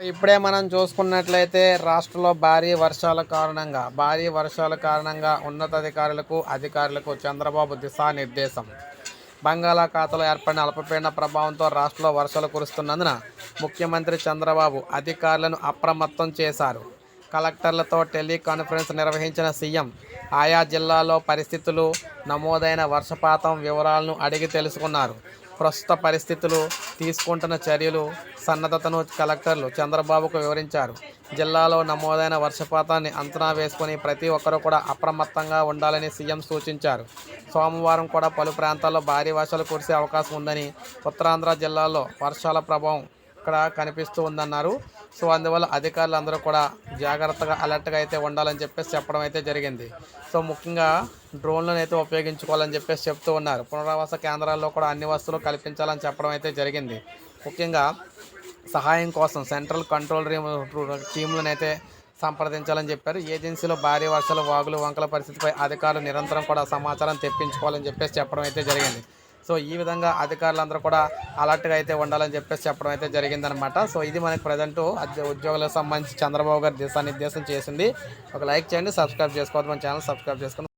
ఇప్పుడే మనం చూసుకున్నట్లయితే రాష్ట్రంలో భారీ వర్షాల కారణంగా భారీ వర్షాల కారణంగా ఉన్నతాధికారులకు అధికారులకు చంద్రబాబు దిశానిర్దేశం. బంగాళాఖాతంలో ఏర్పడిన అల్పపీడన ప్రభావంతో రాష్ట్రంలో వర్షాలు కురుస్తున్నందున ముఖ్యమంత్రి చంద్రబాబు అధికారులను అప్రమత్తం చేశారు. కలెక్టర్లతో టెలికాన్ఫరెన్స్ నిర్వహించిన సీఎం ఆయా జిల్లాల్లో పరిస్థితులు నమోదైన వర్షపాతం వివరాలను అడిగి తెలుసుకున్నారు. ప్రస్తుత పరిస్థితులు తీసుకుంటున్న చర్యలు సన్నద్ధతను కలెక్టర్లు చంద్రబాబుకు వివరించారు. జిల్లాలో నమోదైన వర్షపాతాన్ని అంచనా వేసుకుని ప్రతి ఒక్కరూ కూడా అప్రమత్తంగా ఉండాలని సీఎం సూచించారు. సోమవారం కూడా పలు ప్రాంతాల్లో భారీ వర్షాలు కురిసే అవకాశం ఉందని ఉత్తరాంధ్ర జిల్లాలో వర్షాల ప్రభావం ఇక్కడ కనిపిస్తూ ఉందన్నారు. సో అందువల్ల అధికారులు అందరూ కూడా జాగ్రత్తగా అలర్ట్గా అయితే ఉండాలని చెప్పేసి చెప్పడం అయితే జరిగింది. సో ముఖ్యంగా డ్రోన్లను అయితే ఉపయోగించుకోవాలని చెప్పేసి చెప్తూ ఉన్నారు. పునరావాస కేంద్రాల్లో కూడా అన్ని వస్తువులు కల్పించాలని చెప్పడం అయితే జరిగింది. ముఖ్యంగా సహాయం కోసం సెంట్రల్ కంట్రోల్ రూమ్ టీంలను అయితే సంప్రదించాలని చెప్పారు. ఏజెన్సీలో భారీ వర్షాలు వాగులు వంకల పరిస్థితిపై అధికారులు నిరంతరం కూడా సమాచారం తెప్పించుకోవాలని చెప్పేసి చెప్పడం అయితే జరిగింది. సో ఈ విధంగా అధికారులందరూ కూడా అలర్ట్గా అయితే ఉండాలని చెప్పేసి చెప్పడం అయితే జరిగిందనమాట సో ఇది మనకి ప్రజెంట్ ఉద్యోగులకు సంబంధించి చంద్రబాబు గారు దిశానిర్దేశం చేసింది. ఒక లైక్ చేయండి సబ్స్క్రైబ్ చేసుకోవద్దు మన ఛానల్ సబ్స్క్రైబ్ చేసుకుని